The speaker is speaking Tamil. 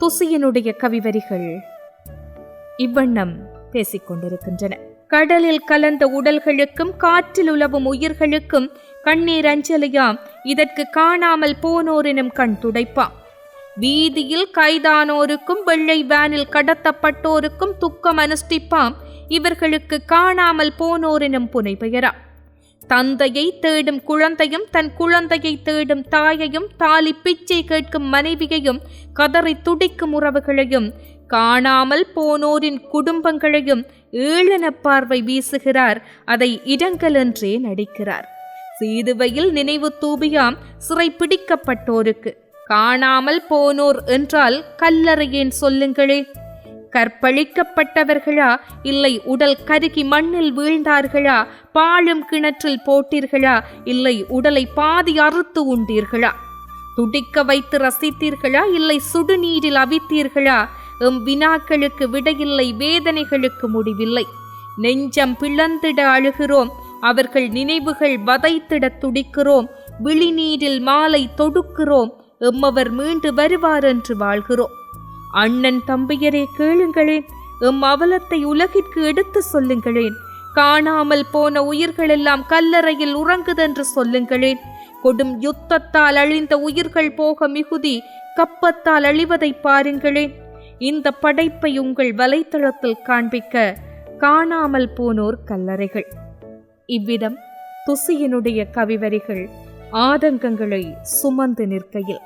துசியனுடைய கவிவரிகள் இவ்வண்ணம் பேசிக் கொண்டிருக்கின்றன கடலில் கலந்த உடல்களுக்கும் காற்றில் உலவும் உயிர்களுக்கும் கண்ணீர் அஞ்சலியாம் இதற்கு காணாமல் போனோரினும் கண் துடைப்பாம் வீதியில் கைதானோருக்கும் வெள்ளை வேனில் கடத்தப்பட்டோருக்கும் துக்கம் அனுஷ்டிப்பாம் இவர்களுக்கு காணாமல் போனோரினும் புனைபெயராம் தந்தையை தேடும் குழந்தையும் தன் குழந்தையை தேடும் தாயையும் தாலி பிச்சை கேட்கும் மனைவியையும் கதறி துடிக்கும் உறவுகளையும் காணாமல் போனோரின் குடும்பங்களையும் ஏளன பார்வை வீசுகிறார். அதை இடங்கள் என்றே நடிக்கிறார். சீதுவையில் நினைவு தூபியாம் சிறை பிடிக்கப்பட்டோருக்கு. காணாமல் போனோர் என்றால் கல்லறையேன் சொல்லுங்களே. கற்பழிக்கப்பட்டவர்களா? இல்லை உடல் கருகி மண்ணில் வீழ்ந்தார்களா? பாழும் கிணற்றில் போட்டீர்களா? இல்லை உடலை பாதி அறுத்து உண்டீர்களா? துடிக்க வைத்து ரசித்தீர்களா? இல்லை சுடுநீரில் அவித்தீர்களா? எம் வினாக்களுக்கு விடையில்லை வேதனைகளுக்கு முடிவில்லை. நெஞ்சம் பிளந்திட அழுகிறோம். அவர்கள் நினைவுகள் வதைத்திட துடிக்கிறோம். விழிநீரில் மாலை தொடுக்கிறோம். எம்மவர் மீண்டு வருவார் என்று வாழ்கிறோம். அண்ணன் தம்பியரே கேளுங்களேன் எம் அவலத்தை உலகிற்கு எடுத்து சொல்லுங்களேன். காணாமல் போன உயிர்களெல்லாம் கல்லறையில் உறங்குதென்று சொல்லுங்களேன். கொடும் யுத்தத்தால் அழிந்த உயிர்கள் போக மிகுதி கப்பத்தால் அழிவதை பாருங்களேன். இந்த படைப்பை உங்கள் வலைத்தளத்தில் காண்பிக்க காணாமல் போனோர் கல்லறைகள். இவ்விதம் துசியனுடைய கவிவரிகள் ஆதங்கங்களை சுமந்து நிற்கையில்.